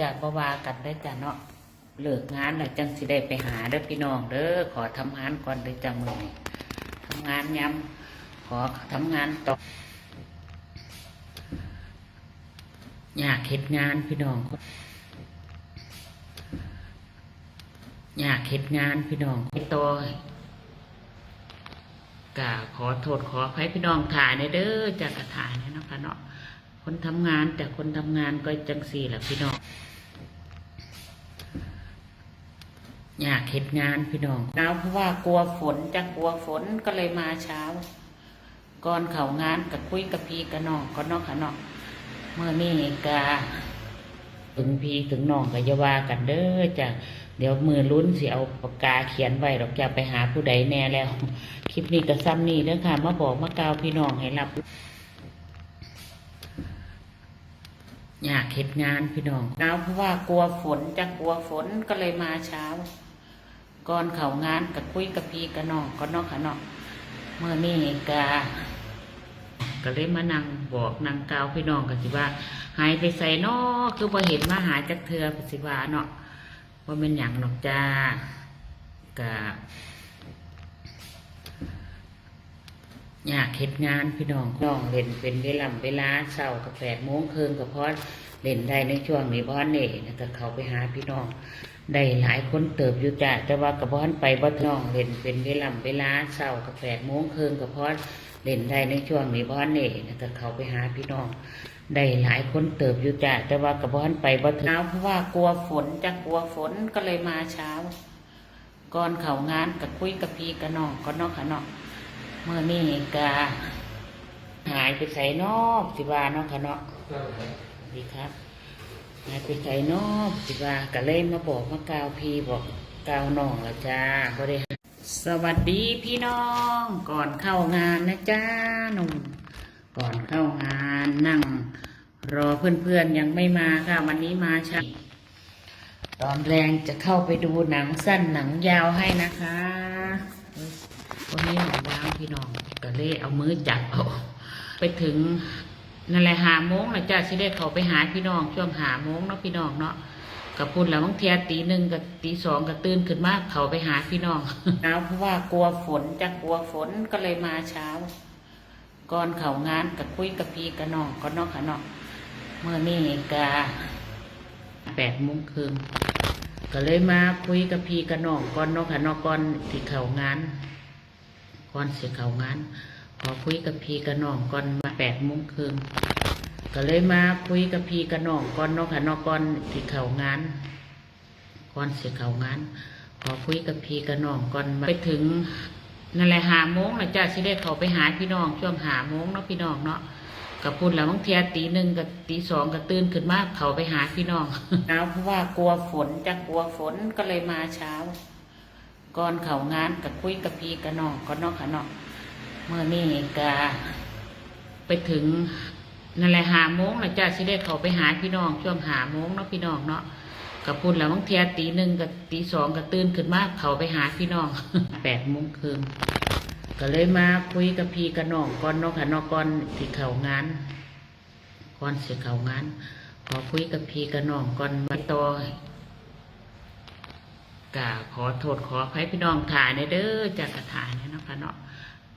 จะบ่ว่ากันได้จ้ะเนาะเลิกงานแล้วจังสิได้ไปหาเด้อพี่น้องเด้อขอทำงานก่อนเด้อจ้ะมือนี้ทำงานย้ำขอทำงานต่ออยากเฮ็ดงานพี่น้องอยากเฮ็ดงานพี่น้องไปต่อกะขอโทษขออภัยพี่น้องถ่ายในเด้อจากกระถ่ายเนี่ยเนาะคะเนาะ คนทำงานแต่คนทำงานก็จังสี่แหละพี่น้องอยากเฮ็ดงานพี่น้องหนาวเพราะว่ากลัวฝนจะกลัวฝนก็เลยมาเช้า ก่อนเข้างานกับคุยกับพี่กับน้องก็นาะค่ะนาะเมื่อนี้กะถึงพี่ถึงน้องก็อย่าว่ากันเด้อจ้ะเดี๋ยวมือลุ้นสิเอาปากกาเขียนไว้ดอกจะไปหาผู้ใดแน่แล้ว คลิปนี้ก็ซ้ำนี่เด้อค่ะมาบอกมากล่าวพี่น้องให้รับ อยากเฮ็ดงานพี่น้องหนาวเพราะว่ากลัวฝนจะกลัวฝนก็เลยมาเช้า ก่อนเข้างานกับคุยกับพี่กับน้องก็นาะค่ะนาะเมื่อนี้กะก็เลยมานั่งบอกนั่งกาวพี่น้องกันสิว่า หายไปใส่นอคือพอเห็นมาหาจักเทือปสิว่าเนาะว่าเป็นอย่างนอกจ้ากะ อยากเฮ็ดงานพี่น้องน้องเล่นเป็นเวลาเวลาเช้ากับแปดโมงครึ่งกับพอเล่นได้ในช่วงนี้บ้านนี่นะก็เขาไปหาพี่น้องได้หลายคนเติบอยู่จ้ะแต่ว่ากับบ้านไปบ่น้องเล่นเป็นเวลาเวลาเช้ากับแปดโมงครึ่งกับพอเล่นได้ในช่วงนี้บ้านนี่นะก็เขาไปหาพี่น้องได้หลายคนเติบอยู่จ้ะแต่ว่ากับบ้านไปบ่ถึงเพราะว่ากลัวฝนจะกลัวฝนก็เลยมาเช้า ก่อนเขางานกับคุยกับพี่กับน้องก็นาะค่ะเนาะ เมื่อนี้กะหายไปใส่นอกสิว่าเนาะค่ะเนาะดีครับ หายไปใส่นอกสิว่าก็เลยมาบอกมากาวพีบอกกาวน้องละจ้าบ่ได้สวัสดีพี่น้องก่อนเข้างานนะจ้าหนุ่มก่อนเข้างานนั่ง รอเพื่อนๆยังไม่มาค่ะวันนี้มาช้าตอนแรงจะเข้าไปดูหนังสั้นหนังยาวให้นะคะ วันนี้หนังยาวพี่น้องก็เลยเอามือจับเอาไปถึงนั่นแหละหาโมงนะจ้าสิได้เขาไปหาพี่น้องช่วงหาโมงเนาะพี่น้องเนาะกับพูดแล้วบางเทียตีหนึ่งกับตีสองกับตื่นขึ้นมากเขาไปหาพี่น้องหนาเพราะว่ากลัวฝนจะกลัวฝนก็เลยมาเช้า ก่อนเขางานกับคุยกับพี่กับน้องก็นาะค่ะนาะเมื่อนี้กะแปดโมงครึ่งก็เลยมาคุยกับพี่กับน้องก่อนนาะค่ะนาะก่อนที่เขางาน ก่อนสิเขางานขอคุยกับพี่กับน้องก่อนมาแปดโมงครึ่งก็เลยมาคุยกับพี่กับน้องก่อนเนาะค่ะนาะก่อนที่เขางานก่อนสิเขางานขอคุยกับพี่กับน้องก่อนมาไปถึงนั่นแหละหาโมงนะจ้าสิได้เขาไปหาพี่น้องช่วงหาโมงเนาะพี่น้องเนาะกับพูดแล้วบางเทียตีหนึ่งกับตีสองกับตื่นขึ้นมาเขาไปหาพี่น้องหนาวเพราะว่ากลัวฝนจะกลัวฝนก็เลยมาเช้า ก่อนเขางานกับคุยกับพี่กับน้องก็นาะค่ะนาะเมื่อนี้กะไปถึงนั่นแหละหาโมงนะจ้าสิได้เขาไปหาพี่น้องช่วงหาโมงเนาะพี่น้องเนาะกับพูดแล้วบางเทียตีหนึ่งกับตีสองกับตื่นขึ้นมาเขาไปหาพี่น้องแปดโมงครึ่งก็เลยมาคุยกับพี่กับน้องก่อนนาะค่ะนาะก่อนที่เขางานก่อนเสิเขางานขอคุยกับพี่กับน้องก่อนมาต่อ กะขอโทษขออภัยพี่น้องถ่ายในเด้อจากกระถ่ายเนี่ยนาะคะเนาะ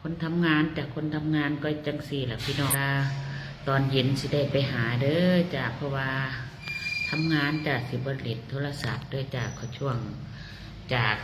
คนทำงานแต่คนทำงานก็จังสี่แหละพี่น้องตอนเย็นสิได้ไปหาเด้อจากเพราะว่าทำงานจากสิบริตโทรศัพท์ด้วยจากขาช่วง จาก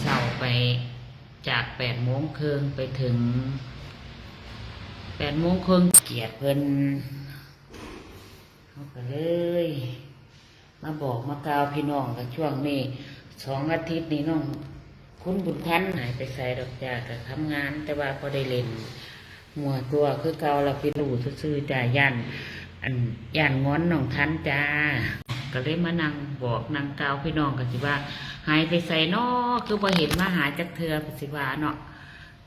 เช้าไปจากแปดโมงครึ่งไปถึงแปดโมงครึ่งเกียรติเพิ่นเขาก็เลย มาบอกมากล่าวพี่น้องกับช่วงนี้ สองอาทิตย์นี้น้อง คุณบุญทันหายไปใส่ดอกจากกับทำงาน แต่ว่าพอได้เล่นมัวตัวคือเกาเราไปรู้ซื่อจ้าย่านอันย่านง้อนน้องทันจ้า ก็เลยมานั่งบอกนั่งกาวพี่น้องกันสิว่า หายไปใส่นอคือพอเห็นมาหาจักเทือปสิว่าเนาะ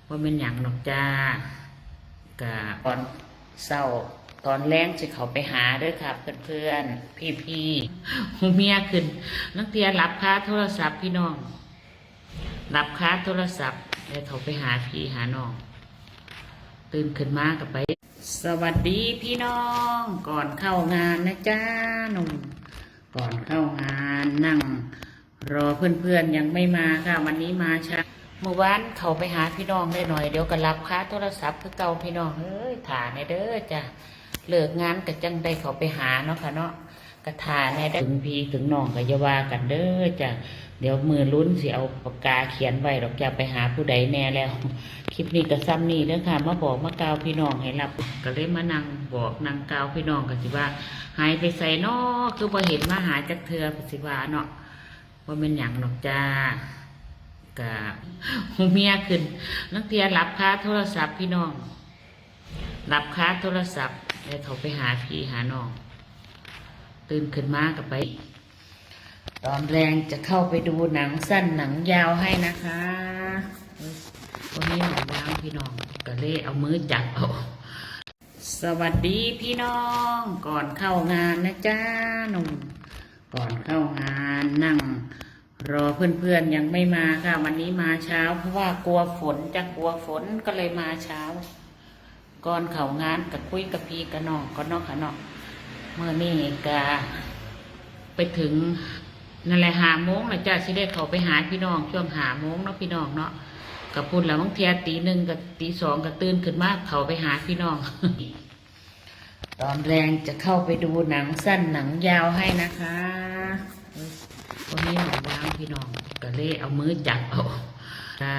ว่าเป็นอย่างนอกจ้ากะตอนเศร้า ตอนแรงจะเขาไปหาด้วยครับเพื่อนๆ พี่ๆหูเมียขึ้นนักเรียนรับค่าโทรศัพท์พี่น้อง รับค่าโทรศัพท์แล้วเขาไปหาพี่หาน้อง ตื่นขึ้นมากับไป สวัสดีพี่น้อง ก่อนเข้างานนะจ้าหนุ่มก่อนเข้างานนั่ง รอเพื่อนๆยังไม่มาค่ะ วันนี้มาช้าเมื่อวานเขาไปหาพี่น้องได้หน่อยเดี๋ยวก็รับค้าโทรศัพท์คือเก่าพี่น้องเอ้ยถ่าในเด้อจ้ะ เลิกงานก็จังได้เขาไปหาเนาะค่ะเนาะกระถาในได้ถึงพี่ถึงน้องก็อย่าว่ากันเด้อจ้ะเดี๋ยวมือลุ้นสิเอาปากกาเขียนไว้ดอกจะไปหาผู้ใดแน่แล้ว คลิปนี้ก็ซ้ำนี่เด้อค่ะมาบอกมากาวพี่น้องให้รับก็เลยมานั่งบอกนั่งกาวพี่น้องก็สิว่า หายไปใส่นอคือพอเห็นมาหาจักเทือปสิว่าเนาะว่าเป็นอย่างหนอกจ้ากะหูเมียขึ้นนักเทียรับค้าโทรศัพท์พี่น้องรับค้าโทรศัพท์ แล้วเขาไปหาพี่หาน้อง ตื่นขึ้นมากับไป ตอนแรงจะเข้าไปดูหนังสั้นหนังยาวให้นะคะวันนี้หนังยาวพี่น้องก็เลยเอามือจับเอาสวัสดีพี่น้องก่อนเข้างานนะจ้าหนุ่มก่อนเข้างานนั่ง รอเพื่อนๆยังไม่มาค่ะ วันนี้มาเช้า เพราะว่ากลัวฝนจะกลัวฝนก็เลยมาเช้า ก่อนเข้างานกับคุยกับพี่กับน้องก็นอกค่ะน้องเมื่อนี่กะไปถึงนั่นแหละหาโมงนะจ้าสิได้เขาไปหาพี่น้องช่วงหาโมงเนาะพี่น้องเนาะกับพูดแล้วบางเทียตีหนึ่งกับตีสองกับตื่นขึ้นมาเขาไปหาพี่น้อง ตอนแรงจะเข้าไปดูหนังสั้นหนังยาวให้นะคะวันนี้หนังยาวพี่น้องก็เลยเอามือจับเอาถ้า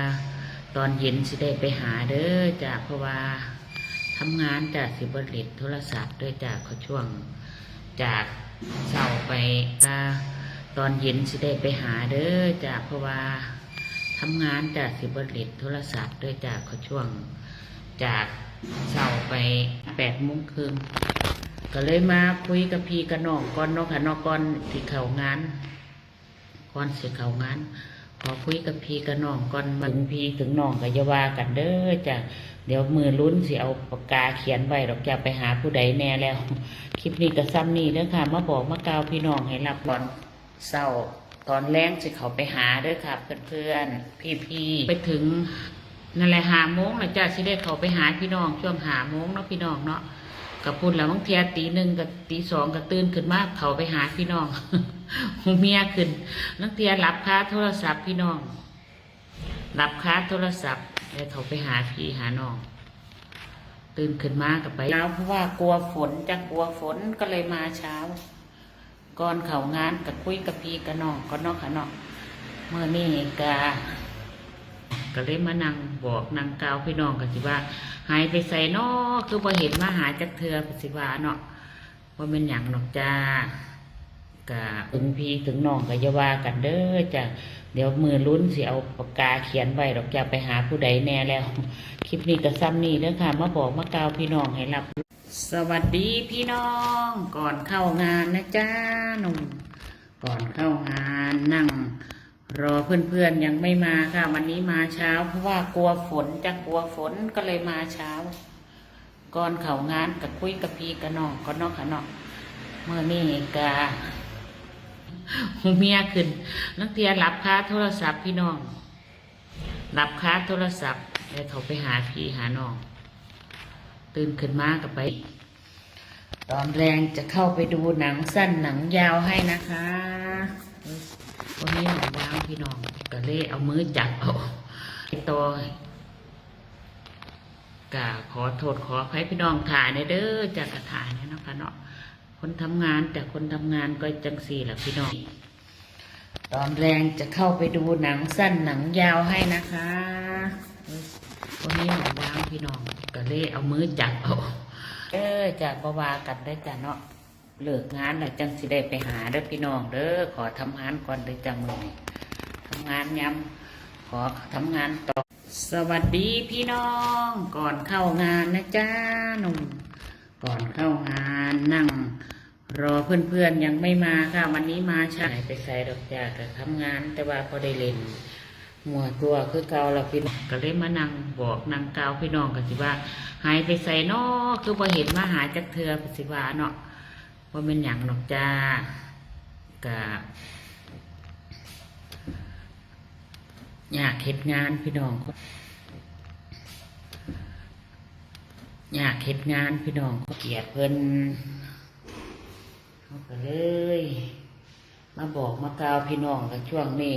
ตอนเย็นสิได้ไปหาเด้อจ้ะเพราะว่า ทำงานจากสิบริตโทรศัพท์ด้วยจากเขาช่วงจากเสาไปตอนเย็นสิได้ไปหาเด้อจ้ะเพราะว่าทำงานจากสิบริตโทรศัพท์ด้วยจากเขาช่วงจากเสาไปแปดโมงครึ่งก็เลยมาคุยกับพี่กับน้องก่อนนาะค่ะน้องก่อนที่เขางานก่อนเสียเขางาน ขอคุยกับพี่กับน้องก่อนมาถึงพี่ถึงน้องก็อย่าว่ากันเด้อจ้ะเดี๋ยวมือลุ้นสิเอาปากกาเขียนไว้ดอกจะไปหาผู้ใดแน่แล้ว คลิปนี้ก็ซ้ำนี่เด้อค่ะ มาบอกมากาวพี่น้องให้รับตอนเศร้า ตอนแรงสิเขาไปหาเด้อค่ะ เพื่อนๆพี่ๆไปถึงนั่นแหละหาโมงนะจ้าสิได้เขาไปหาพี่น้องช่วงหาโมงเนาะพี่น้องเนาะ กับพูดแล้วบางเทียตีหนึ่งกับตีสองกับตื่นขึ้นมาเขาไปหาพี่น้องหูเมียขึ้นนักเทียรับค้าโทรศัพท์พี่น้อง รับค้าโทรศัพท์แล้วเขาไปหาพี่หาน้อง ตื่นขึ้นมากับไปเช้าเพราะว่ากลัวฝนจะกลัวฝนก็เลยมาเช้า ก่อนเขางานกับคุยกับพี่กับน้องก็นอกค่ะน้องเมื่อนี่กา ก็เลยมานั่งบอกนางกาวพี่น้องกันสิว่า หายไปใส่นอคือพอเห็นมาหาจักเทือปสิว่าเนาะว่าเป็นอย่างหนอกจ้ากะถึงพี่ถึงน้องก็อย่าว่ากันเด้อจ้ะเดี๋ยวมือลุ้นสิเอาปากกาเขียนไว้ดอกจะไปหาผู้ใดแน่แล้ว คลิปนี้ก็ซ้ำนี่เด้อค่ะ มาบอกมากาวพี่น้องให้รับ สวัสดีพี่น้องก่อนเข้างานนะจ้าหนุ่มก่อนเข้างานนั่ง รอเพื่อนๆยังไม่มาค่ะ วันนี้มาเช้า เพราะว่ากลัวฝนจะกลัวฝนก็เลยมาเช้า ก่อนเขางานกับคุยกับพีกับน้องก็นอกค่ะนาะเมื่อนี่กะหูเมียขึ้นนักเทียรับค้าโทรศัพท์พี่น้องรับค้าโทรศัพท์แล้วเขาไปหาพี่หาน้อง ตื่นขึ้นมากับไป ตอนแรงจะเข้าไปดูหนังสั้นหนังยาวให้นะคะ วันนี้หนังยาวพี่น้องก็เลยเอามือจับเอาตัวกะขอโทษขออภัยพี่น้องถ่ายในเด้อจากกระถ่ายเนี่ยนะคะเนาะคนทำงานแต่คนทำงานก็จังสี่แหละพี่น้องตอนแรงจะเข้าไปดูหนังสั้นหนังยาวให้นะคะวันนี้หนังยาวพี่น้องก็เลยเอามือจับเอาเออจากบวากันได้จ้ะเนาะ เลิกงานแล้วจังสิได้ไปหาเด้อพี่น้องเด้อขอทำงานก่อนเลยจังมือทำงานย้ำขอทำงานต่อ สวัสดีพี่น้องก่อนเข้างานนะจ้าหนุ่มก่อนเข้างานนั่ง รอเพื่อนๆยังไม่มาค่ะวันนี้มาช้าไปใส่ดอกจากแต่ทำงานแต่ว่าพอได้เล่นหมัวตัวคือเกาเราพี่น้องก็เลยมานั่งบอกนางเกาพี่น้องกันสิว่า หายไปใส่นอคือพอเห็นมาหาจักเทือปสิว่าเนาะ ว่าเป็นอย่างหนอกจ้ากะอยากเห็ดงานพี่น้องอยากเห็ดงานพี่น้องเกลียดเพิ่นเขาก็เลย มาบอกมากล่าวพี่น้องกับช่วงนี้